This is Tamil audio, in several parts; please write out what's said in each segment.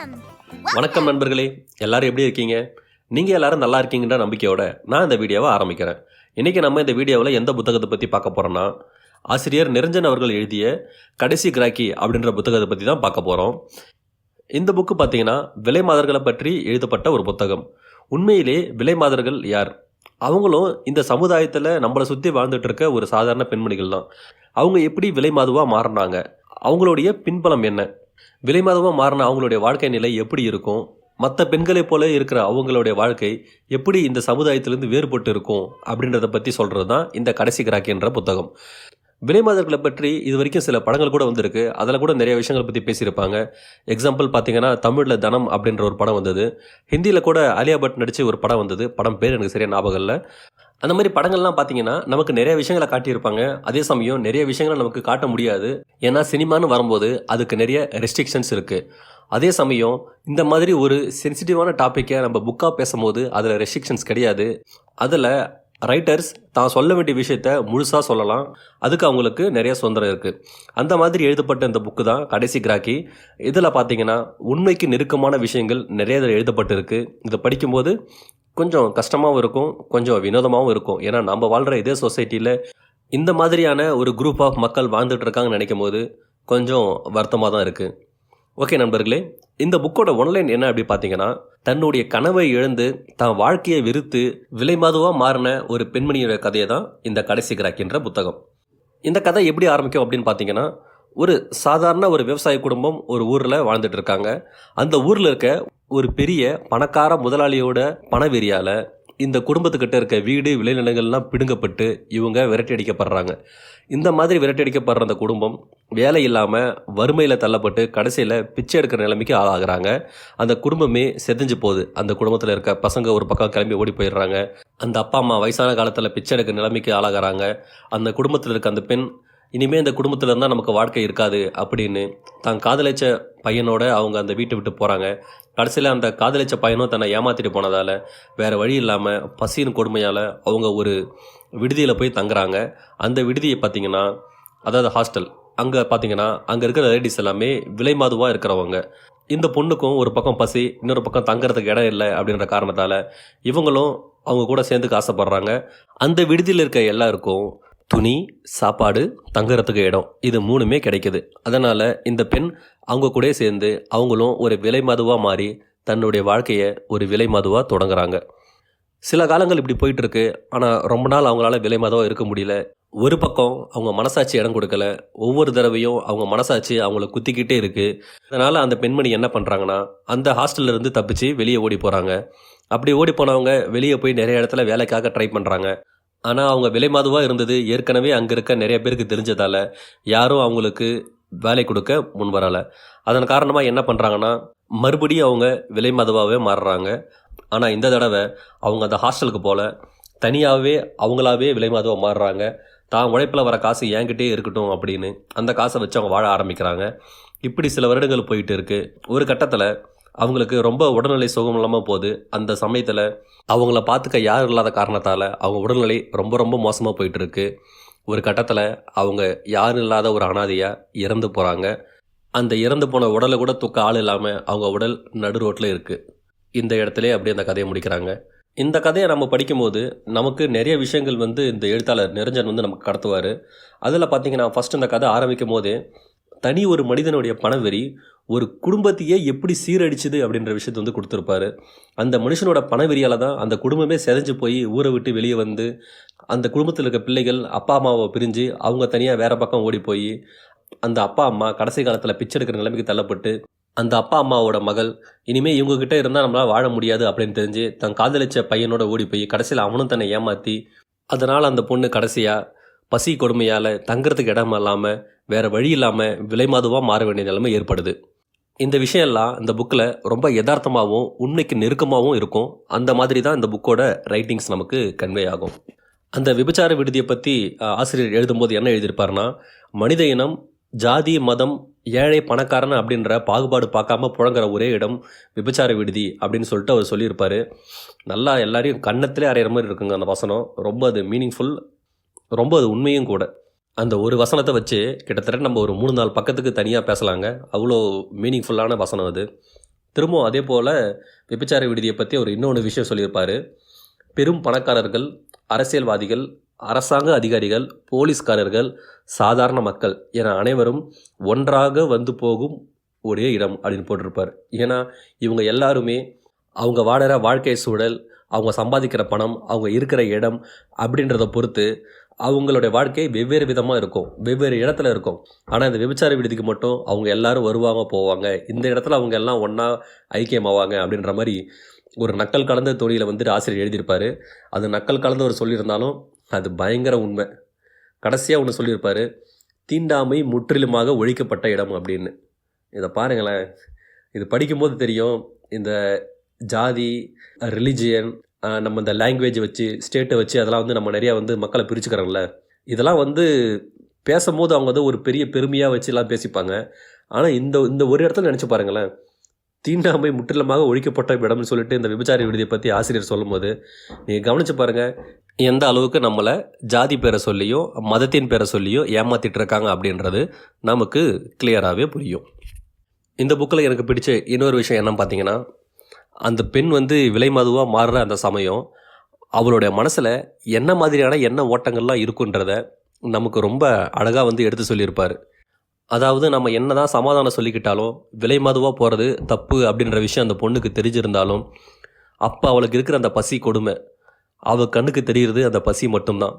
வணக்கம். நண்பர்களே எல்லாரும் எப்படி இருக்கீங்க? நீங்கள் எல்லாரும் நல்லா இருக்கீங்கன்ற நம்பிக்கையோட நான் இந்த வீடியோவை ஆரம்பிக்கிறேன். இன்றைக்கி நம்ம இந்த வீடியோவில் எந்த புத்தகத்தை பற்றி பார்க்க போகிறோன்னா ஆசிரியர் நிரஞ்சன் அவர்கள் எழுதிய கடைசி கிராக்கி அப்படின்ற புத்தகத்தை பற்றி தான் பார்க்க போகிறோம் இந்த புக்கு பார்த்தீங்கன்னா விலை மாதர்களை பற்றி எழுதப்பட்ட ஒரு புத்தகம். உண்மையிலே விலை மாதர்கள் யார்? அவங்களும் இந்த சமுதாயத்தில் நம்மளை சுற்றி வாழ்ந்துட்டு இருக்க ஒரு சாதாரண பெண்மணிகள் தான். அவங்க எப்படி விலை மாதுவாக மாறினாங்க? அவங்களுடைய பின்பலம் என்ன? விலைமாதமாக மாறின அவங்களுடைய வாழ்க்கை நிலை எப்படி இருக்கும்? மற்ற பெண்களைப் போல இருக்கிற அவங்களுடைய வாழ்க்கை எப்படி இந்த சமுதாயத்திலிருந்து வேறுபட்டு இருக்கும் அப்படின்றத பற்றி சொல்கிறது தான் இந்த கடைசி கிராக்கின்ற புத்தகம். விலைமாதர்களை பற்றி இது வரைக்கும் சில படங்கள் கூட வந்திருக்கு. அதில் கூட நிறைய விஷயங்களை பற்றி பேசியிருப்பாங்க. எக்ஸாம்பிள் பார்த்தீங்கன்னா தமிழில் தனம் அப்படின்ற ஒரு படம் வந்தது. ஹிந்தியில் கூட அலியா பட் நடித்து ஒரு படம் வந்தது. படம் பேர் எனக்கு சரியாக ஞாபகம் இல்லை. அந்த மாதிரி படங்கள்லாம் பார்த்தீங்கன்னா நமக்கு நிறைய விஷயங்களை காட்டியிருப்பாங்க. அதே சமயம் நிறைய விஷயங்களை நமக்கு காட்ட முடியாது. ஏன்னா சினிமான்னு வரும்போது அதுக்கு நிறைய ரெஸ்ட்ரிக்ஷன்ஸ் இருக்குது அதே சமயம் இந்த மாதிரி ஒரு சென்சிட்டிவான டாப்பிக்கை நம்ம புக்காக பேசும்போது அதில் ரெஸ்ட்ரிக்ஷன்ஸ் கிடையாது. அதில் ரைட்டர்ஸ் தான் சொல்ல வேண்டிய விஷயத்த முழுசாக சொல்லலாம். அதுக்கு அவங்களுக்கு நிறைய சுதந்திரம் இருக்குது அந்த மாதிரி எழுதப்பட்ட இந்த புக்கு தான் கடைசி கிராக்கி. இதில் பார்த்தீங்கன்னா உண்மைக்கு நெருக்கமான விஷயங்கள் நிறைய இதில் எழுதப்பட்டிருக்கு. இதை படிக்கும்போது கொஞ்சம் கஷ்டமாகவும் இருக்கும் கொஞ்சம் வினோதமாகவும் இருக்கும். ஏன்னா நம்ம வாழ்கிற இதே சொசைட்டியில் இந்த மாதிரியான ஒரு குரூப் ஆஃப் மக்கள் வாழ்ந்துட்டு இருக்காங்கன்னு நினைக்கும் போது கொஞ்சம் வருத்தமாக தான் இருக்குது ஓகே நண்பர்களே இந்த புக்கோட ஒன்லைன் என்ன அப்படி பார்த்தீங்கன்னா தன்னுடைய கனவை இழந்து தன் வாழ்க்கையை விருத்து விலைமாதுவாக மாறின ஒரு பெண்மணியோட கதையை தான் இந்த கடைசி கிராக்கின்ற புத்தகம். இந்த கதை எப்படி ஆரம்பிக்கும் அப்படின்னு பார்த்தீங்கன்னா ஒரு சாதாரண ஒரு விவசாய குடும்பம் ஒரு ஊரில் வாழ்ந்துட்டு இருக்காங்க. அந்த ஊரில் இருக்க ஒரு பெரிய பணக்கார முதலாளியோட பணவெறியால் இந்த குடும்பத்துக்கிட்ட இருக்க வீடு விளைநிலங்கள்லாம் பிடுங்கப்பட்டு இவங்க விரட்டி அடிக்கப்படுறாங்க இந்த மாதிரி விரட்டி அடிக்கப்படுற அந்த குடும்பம் வேலை இல்லாமல் வறுமையில் தள்ளப்பட்டு கடைசியில் பிச்சை எடுக்கிற நிலைமைக்கு ஆளாகிறாங்க. அந்த குடும்பமே செதஞ்சு போகுது. அந்த குடும்பத்தில் இருக்க பசங்க ஒரு பக்கம் கிளம்பி ஓடி போயிடுறாங்க. அந்த அப்பா அம்மா வயசான காலத்தில் பிச்சை எடுக்கிற நிலைமைக்கு ஆளாகிறாங்க. அந்த குடும்பத்தில் இருக்க அந்த பெண் இனிமேல் இந்த குடும்பத்தில் இருந்தால் நமக்கு வாழ்க்கை இருக்காது அப்படின்னு தான் காதலிச்ச பையனோட அவங்க அந்த வீட்டை விட்டு போகிறாங்க கடைசியில் அந்த காதலிச்ச பையனும் தன்னை ஏமாத்திட்டு போனதால் வேறு வழி இல்லாமல் பசியின் கொடுமையால் அவங்க ஒரு விடுதியில் போய் தங்குறாங்க. அந்த விடுதியை பார்த்தீங்கன்னா அதாவது ஹாஸ்டல் அங்கே பார்த்தீங்கன்னா அங்கே இருக்கிற லேடிஸ் எல்லாமே விலை மாதுவாக இருக்கிறவங்க. இந்த பொண்ணுக்கும் ஒரு பக்கம் பசி இன்னொரு பக்கம் தங்குறதுக்கு இடம் இல்லை அப்படின்ற காரணத்தால் இவங்களும் அவங்க கூட சேர்ந்துக்க ஆசைப்படுறாங்க. அந்த விடுதியில் இருக்க எல்லாருக்கும் துணி சாப்பாடு தங்குறதுக்கு இடம். இது மூணுமே கிடைக்குது. அதனால் இந்த பெண் அவங்க கூட சேர்ந்து அவங்களும் ஒரு விலை மதுவாக மாறி தன்னுடைய வாழ்க்கையை ஒரு விலை மதுவாக தொடங்குறாங்க. சில காலங்கள் இப்படி போயிட்டுருக்கு. ஆனால் ரொம்ப நாள் அவங்களால விலை மதுவாக இருக்க முடியல. ஒரு பக்கம் அவங்க மனசாட்சி இடம் கொடுக்கல. ஒவ்வொரு தடவையும் அவங்க மனசாட்சி அவங்கள குத்திக்கிட்டே இருக்குது அதனால் அந்த பெண்மணி என்ன பண்ணுறாங்கன்னா அந்த ஹாஸ்டல்ல இருந்து தப்பிச்சு வெளியே ஓடி போகிறாங்க அப்படி ஓடி போனவங்க வெளியே போய் நிறைய இடத்துல வேலைக்காக ட்ரை பண்ணுறாங்க ஆனால் அவங்க விலை மாதுவாக இருந்தது. ஏற்கனவே அங்கே இருக்க நிறைய பேருக்கு தெரிஞ்சதால் யாரும் அவங்களுக்கு வேலை கொடுக்க முன் வரலை. அதன் காரணமாக என்ன பண்ணுறாங்கன்னா மறுபடியும் அவங்க விலை மதுவாகவே மாறுறாங்க. ஆனால் இந்த தடவை அவங்க அந்த ஹாஸ்டலுக்கு போல தனியாகவே அவங்களாவே விலை மதுவாக மாறுறாங்க. தான் உழைப்பில் வர காசு என்கிட்டே இருக்கட்டும் அப்படின்னு அந்த காசை வச்சு அவங்க வாழ ஆரம்பிக்கிறாங்க. இப்படி சில வருடங்கள் போயிட்டு இருக்குது ஒரு கட்டத்தில் அவங்களுக்கு ரொம்ப உடல்நிலை சுகம் இல்லாமல் போகுது. அந்த சமயத்தில் அவங்கள பார்த்துக்க யாரும் இல்லாத காரணத்தால் அவங்க உடல்நிலை ரொம்ப ரொம்ப மோசமாக போயிட்டு இருக்கு ஒரு கட்டத்தில் அவங்க யாரும் இல்லாத ஒரு அனாதையாக இறந்து போகிறாங்க அந்த இறந்து போன உடலை கூட தூக்க ஆள் இல்லாமல் அவங்க உடல் நடு ரோட்டில் இருக்குது இந்த இடத்துல அப்படியே அந்த கதையை முடிக்கிறாங்க. இந்த கதையை நம்ம படிக்கும்போது நமக்கு நிறைய விஷயங்கள் வந்து இந்த எழுத்தாளர் நிரஞ்சன் வந்து நமக்கு கடத்துவார். அதில் பார்த்தீங்கன்னா ஃபஸ்ட் இந்த கதை ஆரம்பிக்கும் போதே தனி ஒரு மனிதனுடைய பணவெறி ஒரு குடும்பத்தையே எப்படி சீரடிச்சுது அப்படின்ற விஷயத்தை வந்து கொடுத்துருப்பாரு. அந்த மனுஷனோட பணவெறியால் தான் அந்த குடும்பமே செதஞ்சு போய் ஊரை விட்டு வெளியே வந்து அந்த குடும்பத்தில் இருக்க பிள்ளைகள் அப்பா அம்மாவை பிரிஞ்சு அவங்க தனியாக வேற பக்கம் ஓடி போய் அந்த அப்பா அம்மா கடைசி காலத்தில் பிச்சை எடுக்கிற நிலைமைக்கு தள்ளப்பட்டு அந்த அப்பா அம்மாவோட மகள் இனிமேல் இவங்ககிட்ட இருந்தால் நம்மளால் வாழ முடியாது அப்படின்னு தெரிஞ்சு தன் காதலிச்ச பையனோட ஓடி போய் கடைசியில் அவனும் தன்னை ஏமாற்றி அதனால் அந்த பொண்ணு கடைசியாக பசி கொடுமையால் தங்குறதுக்கு இடம் இல்லாமல் வேறு வழி இல்லாமல் விலைமாதுவாக மாற வேண்டிய நிலைமை ஏற்படுது. இந்த விஷயம்லாம் இந்த புக்கில் ரொம்ப யதார்த்தமாகவும் உண்மைக்கு நெருக்கமாகவும் இருக்கும். அந்த மாதிரி தான் இந்த புக்கோட ரைட்டிங்ஸ் நமக்கு கன்வே ஆகும். அந்த விபச்சார விடுதியை பற்றி ஆசிரியர் எழுதும்போது என்ன எழுதியிருப்பாருன்னா மனித இனம் ஜாதி மதம் ஏழை பணக்காரன் அப்படின்ற பாகுபாடு பார்க்காம புழங்குற ஒரே இடம் விபச்சார விடுதி அப்படின்னு சொல்லிட்டு அவர் சொல்லியிருப்பார். நல்லா எல்லாரையும் கன்னத்திலே அறையிற மாதிரி இருக்குங்க அந்த வசனம். ரொம்ப அது மீனிங்ஃபுல் ரொம்ப அது உண்மையும் கூட. அந்த ஒரு வசனத்தை வச்சு கிட்டத்தட்ட நம்ம ஒரு மூணு நாலு பக்கத்துக்கு தனியாக பேசலாங்க. அவ்வளோ மீனிங்ஃபுல்லான வசனம் அது. திரும்பவும் அதே போல் விபச்சார விடுதியை பற்றி ஒரு இன்னொன்று விஷயம் சொல்லியிருப்பார். பெரும் பணக்காரர்கள் அரசியல்வாதிகள் அரசாங்க அதிகாரிகள் போலீஸ்காரர்கள் சாதாரண மக்கள் என அனைவரும் ஒன்றாக வந்து போகும் ஒரே இடம் அப்படின்னு போட்டிருப்பார். ஏன்னா இவங்க எல்லாருமே அவங்க வாடுற வாழ்க்கை சூழல் அவங்க சம்பாதிக்கிற பணம் அவங்க இருக்கிற இடம் அப்படின்றத பொறுத்து அவங்களுடைய வாழ்க்கை வெவ்வேறு விதமாக இருக்கும். வெவ்வேறு இடத்துல இருக்கும். ஆனால் இந்த விபச்சார விடுதிக்கு மட்டும் அவங்க எல்லாரும் வருவாங்க போவாங்க. இந்த இடத்துல அவங்க எல்லாம் ஒன்றா ஐக்கியமாவாங்க அப்படின்ற மாதிரி ஒரு நக்கல் கலந்த தொழிலை வந்துட்டு ஆசிரியர் எழுதியிருப்பார். அது நக்கல் கலந்தவர் ஒரு சொல்லியிருந்தாலும் அது பயங்கர உண்மை. கடைசியாக ஒன்று சொல்லியிருப்பார் தீண்டாமை முற்றிலுமாக ஒழிக்கப்பட்ட இடம் அப்படின்னு. இதை பாருங்களேன். இது படிக்கும்போது தெரியும். இந்த ஜாதி ரிலிஜியன் நம்ம இந்த லாங்குவேஜ் வச்சு ஸ்டேட்டை வச்சு அதெல்லாம் வந்து நம்ம நிறையா வந்து மக்களை பிரிச்சுக்கிறோம்ல இதெல்லாம் வந்து பேசும்போது அவங்க வந்து ஒரு பெரிய பெருமையாக வச்சுலாம் பேசிப்பாங்க. ஆனால் இந்த இந்த ஒரு இடத்துல நினச்சி பாருங்களேன். தீண்டாமை முற்றிலுமாக ஒழிக்கப்பட்ட இடம்னு சொல்லிட்டு இந்த விபச்சார விடுதியை பற்றி ஆசிரியர் சொல்லும்போது நீங்கள் கவனித்து பாருங்கள் எந்த அளவுக்கு நம்மளை ஜாதி பேரை சொல்லியோ மதத்தின் பேரை சொல்லியோ ஏமாத்திட்டு இருக்காங்க அப்படின்றது நமக்கு கிளியராகவே புரியும். இந்த புக்கில் எனக்கு பிடிச்ச இன்னொரு விஷயம் என்னன்னு பார்த்தீங்கன்னா அந்த பெண் வந்து விலைமதுவாக மாறுற அந்த சமயம் அவளுடைய மனசில் என்ன மாதிரியான எண்ண ஓட்டங்கள்லாம் இருக்குன்றத நமக்கு ரொம்ப அழகாக வந்து எடுத்து சொல்லியிருப்பார். அதாவது நம்ம என்ன தான் சமாதானம் சொல்லிக்கிட்டாலும் விலை மதுவாக போகிறது தப்பு அப்படின்ற விஷயம் அந்த பொண்ணுக்கு தெரிஞ்சிருந்தாலும் அப்போ அவளுக்கு இருக்கிற அந்த பசி கொடுமை அவள் கண்ணுக்கு தெரிகிறது அந்த பசி மட்டும்தான்.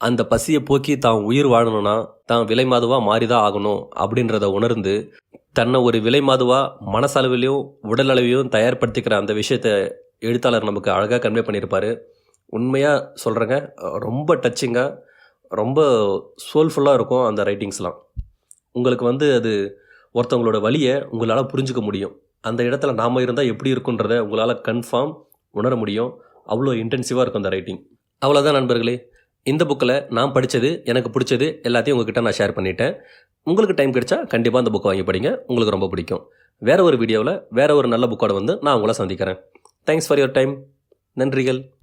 அந்த பசியை போக்கி தான் உயிர் வாழணும்னா தான் விலை மாதுவாக மாறி தான் ஆகணும் அப்படின்றத உணர்ந்து தன்னை ஒரு விலை மாதுவாக மனசளவிலையும் உடல் அளவிலையும் தயார்படுத்திக்கிற அந்த விஷயத்தை எழுத்தாளர் நமக்கு அழகாக கன்வே பண்ணியிருப்பார். உண்மையாக சொல்கிறேங்க ரொம்ப டச்சிங்காக ரொம்ப சோல்ஃபுல்லாக இருக்கும் அந்த ரைட்டிங்ஸ்லாம் உங்களுக்கு வந்து அது ஒருத்தவங்களோட வழியை உங்களால் புரிஞ்சுக்க முடியும். அந்த இடத்துல நாம் இருந்தால் எப்படி இருக்குன்றத உங்களால் கன்ஃபார்ம் உணர முடியும். அவ்வளோ இன்டென்சிவாக இருக்கும் அந்த ரைட்டிங் அவ்வளோதான் நண்பர்களே இந்த புக்கில் நான் படித்தது எனக்கு பிடிச்சது எல்லாத்தையும் உங்ககிட்ட நான் ஷேர் பண்ணிட்டேன். உங்களுக்கு டைம் கிடைச்சா கண்டிப்பாக அந்த புக்கை வாங்கி படிங்க. உங்களுக்கு ரொம்ப பிடிக்கும். வேறு ஒரு வீடியோவில் வேறு ஒரு நல்ல புக்கோட வந்து நான் உங்களை சந்திக்கிறேன். தேங்க்ஸ் ஃபார் யுவர் டைம் நன்றிகள்.